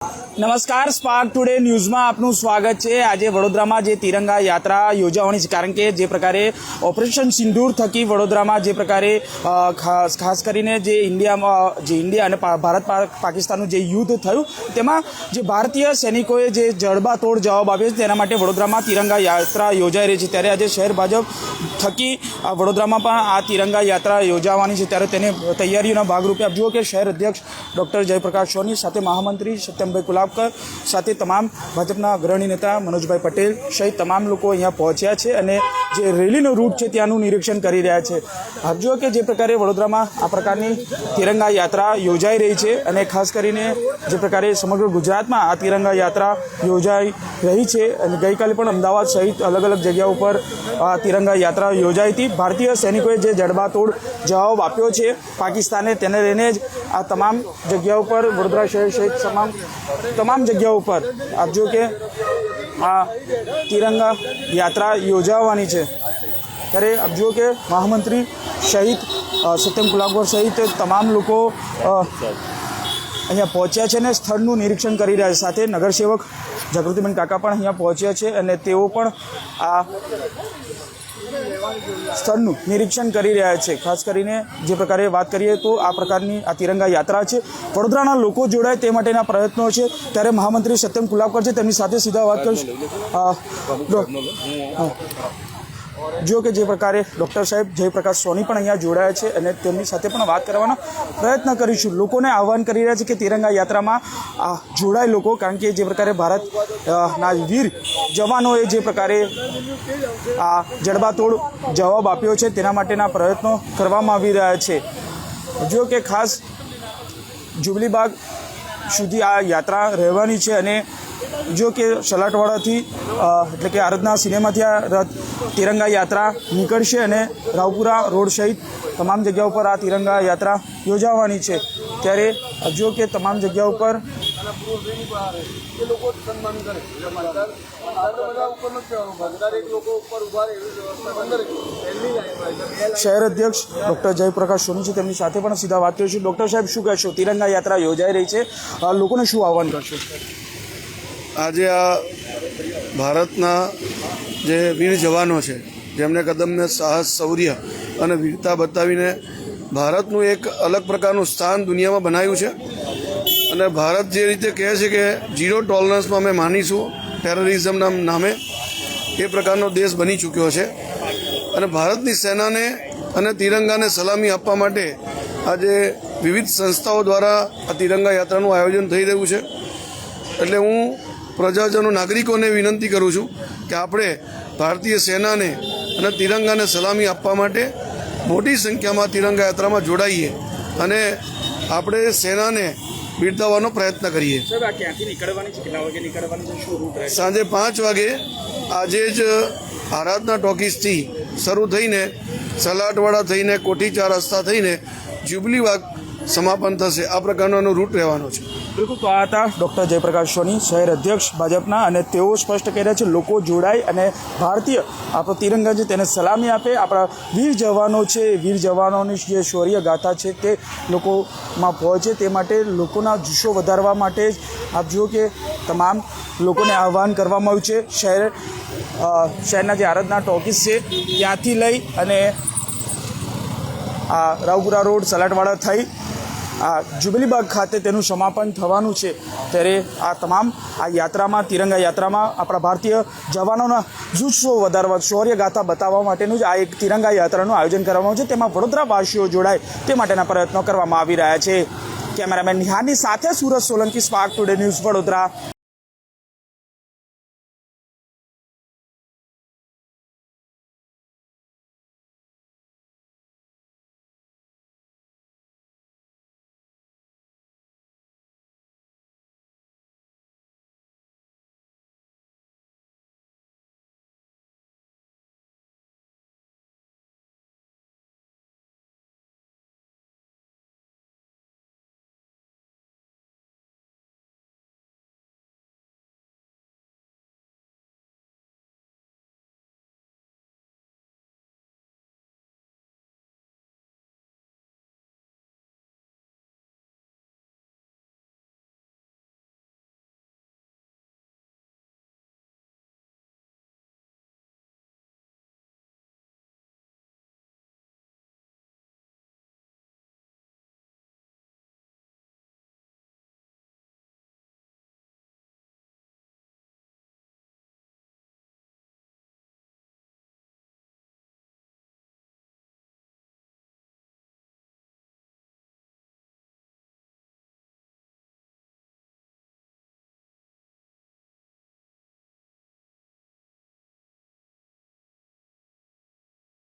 નમસ્કાર spark today ન્યૂઝમાં આપનું સ્વાગત છે. આજે વડોદરામાં જે તિરંગા યાત્રા યોજાવાની છે, કારણ કે જે પ્રકારે ઓપરેશન સિંદૂર થકી વડોદરામાં જે પ્રકારે ખાસ કરીને જે ઇન્ડિયામાં જે ઇન્ડિયા અને ભારત પાકિસ્તાનનું જે યુદ્ધ થયું, તેમાં જે ભારતીય સૈનિકોએ જે જડબાતોડ જવાબ આપ્યો છે, તેના માટે વડોદરામાં તિરંગા યાત્રા યોજાઈ રહી છે. ત્યારે આજે શહેર ભાજપ થકી વડોદરામાં પણ આ તિરંગા યાત્રા યોજાવાની છે. ત્યારે તેની તૈયારીઓના ભાગરૂપે આપ જુઓ કે શહેર અધ્યક્ષ ડૉક્ટર જયપ્રકાશ સોની સાથે મહામંત્રી સત્યમભાઈ કુલાબકર સાથે તમામ ભાજપના અગ્રણી નેતા મનોજભાઈ પટેલ સહિત તમામ લોકો અહીંયા પહોંચ્યા છે અને જે રેલીનો રૂટ છે ત્યાંનું નિરીક્ષણ કરી રહ્યા છે. આપ જુઓ કે જે પ્રકારે વડોદરામાં આ પ્રકારની તિરંગા યાત્રા યોજાઈ રહી છે અને ખાસ કરીને જે પ્રકારે સમગ્ર ગુજરાતમાં આ તિરંગા યાત્રા યોજાઈ રહી છે અને ગઈકાલે પણ અમદાવાદ સહિત અલગ અલગ જગ્યા ઉપર આ તિરંગા યાત્રા યોજાઈ હતી. ભારતીય સૈનિકોએ જે જડબાતોડ જવાબ આપ્યો છે પાકિસ્તાને તેને લઈને જ આ તમામ જગ્યા ઉપર વડોદરા શહેર સહિત તમામ તમામ જગ્યાઓ ઉપર આપ જો કે આ તિરંગા યાત્રા યોજાવાની છે. ત્યારે આપ જુઓ કે મહામંત્રી સહિત સત્યમ કુલાબકર સહિત તમામ લોકો અહીંયા પહોંચ્યા છે અને સ્થળનું નિરીક્ષણ કરી રહ્યા છે. સાથે નગરસેવક જાગૃતિબેન કાકા પણ અહીંયા પહોંચ્યા છે અને તેઓ પણ આ સ્થળનું નિરીક્ષણ કરી રહ્યા છે. ખાસ કરીને જે પ્રકારે વાત કરીએ તો આ પ્રકારની આ તિરંગા યાત્રા છે. વડોદરાના લોકો જોડાય તે માટેના પ્રયત્નો છે. ત્યારે મહામંત્રી સત્યમ કુલાબકર છે. તેમની સાથે સીધા વાત કરીશ. જો કે જે પ્રકારે ડૉક્ટર સાહેબ જયપ્રકાશ સોની પણ અહીંયા જોડાયા છે અને તેમની સાથે પણ વાત કરવાનો પ્રયત્ન કરીશું. લોકોને આહવાન કરી રહ્યા છે કે તિરંગા યાત્રામાં જોડાય લોકો, કારણ કે જે પ્રકારે ભારતના વીર જવાનોએ જે પ્રકારે આ જડબાતોડ જવાબ આપ્યો છે તેના માટેના પ્રયત્નો કરવામાં આવી રહ્યા છે. જો કે ખાસ જુબલીબાગ સુધી આ યાત્રા રહેવાની છે અને જો કે સલાટવાડાથી એટલે કે આરાધના સિનેમાથી આ રથ તિરંગા યાત્રા નીકળશે અને રાવપુરા રોડ સહિત તમામ જગ્યા ઉપર આ તિરંગા યાત્રા યોજાવાની છે. ત્યારે જો કે તમામ જગ્યા ઉપર શહેર અધ્યક્ષ ડૉક્ટર જયપ્રકાશ સોની છે. તેમની સાથે પણ સીધા વાત કરીશું. ડૉક્ટર સાહેબ, શું કહેશો? તિરંગા યાત્રા યોજાઈ રહી છે. લોકોને શું આહવાન કરશો? આજે આ ભારતના જે વીર જવાનો છે જેમણે કદમને સાહસ, શૌર્ય અને વીરતા બતાવીને ભારતનું એક અલગ પ્રકારનું સ્થાન દુનિયામાં બનાવ્યું છે. અને ભારત જે રીતે કહે છે કે ઝીરો ટોલરન્સમાં અમે માનીશું, ટેરરિઝમના નામે એ પ્રકારનો દેશ બની ચૂક્યો છે. અને ભારતની સેનાને અને તિરંગાને સલામી આપવા માટે આજે વિવિધ સંસ્થાઓ દ્વારા આ તિરંગા યાત્રાનું આયોજન થઈ રહ્યું છે. એટલે હું પ્રજાજનો નાગરિકોને વિનંતી કરું છું કે આપણે ભારતીય સેનાને અને તિરંગાને સલામી આપવા માટે મોટી સંખ્યામાં તિરંગા યાત્રામાં જોડાઈએ અને આપણે સેનાને બિરદાવવાનો પ્રયત્ન કરીએ. સાંજે પાંચ વાગે આજે જ આરાધના ટોકીસથી શરૂ થઈને સલાટવાડા થઈને કોઠી ચાર રસ્તા થઈને જ્યુબલી વાગ સમાપન થશે. આ પ્રકારનો રૂટ રહેવાનો છે. બિલકુલ, તો આ હતા ડૉક્ટર જયપ્રકાશ સોની, શહેર અધ્યક્ષ ભાજપના, અને તેઓ સ્પષ્ટ કહી રહ્યા છે, લોકો જોડાય અને ભારતીય આપણો તિરંગા છે તેને સલામી આપે, આપણા વીર જવાનો છે વીર જવાનોની જે શૌર્ય ગાથા છે તે લોકોમાં પહોંચે તે માટે લોકોના જુસ્સો વધારવા માટે જ આપ જુઓ કે તમામ લોકોને આહવાન કરવામાં આવ્યું છે. શહેર શહેરના જે આરાધના ટોકીસ છે, ત્યાંથી લઈ અને આ રાવપુરા રોડ, સલાટવાડા થઈ આ જુબલીબાગ ખાતે તેનું સમાપન થવાનું છે. ત્યારે આ તમામ આ યાત્રામાં, તિરંગા યાત્રામાં આપણા ભારતીય જવાનોના જુસ્સો વધારવા શૌર્ય ગાથા બતાવવા માટેનું જ આ એક તિરંગા યાત્રાનું આયોજન કરવામાં આવ્યું છે. તેમાં વડોદરાવાસીઓ જોડાય તે માટેના પ્રયત્નો કરવામાં આવી રહ્યા છે. કેમેરામેન નિહાની સાથે Surat Solanki, spark today news Vadodara.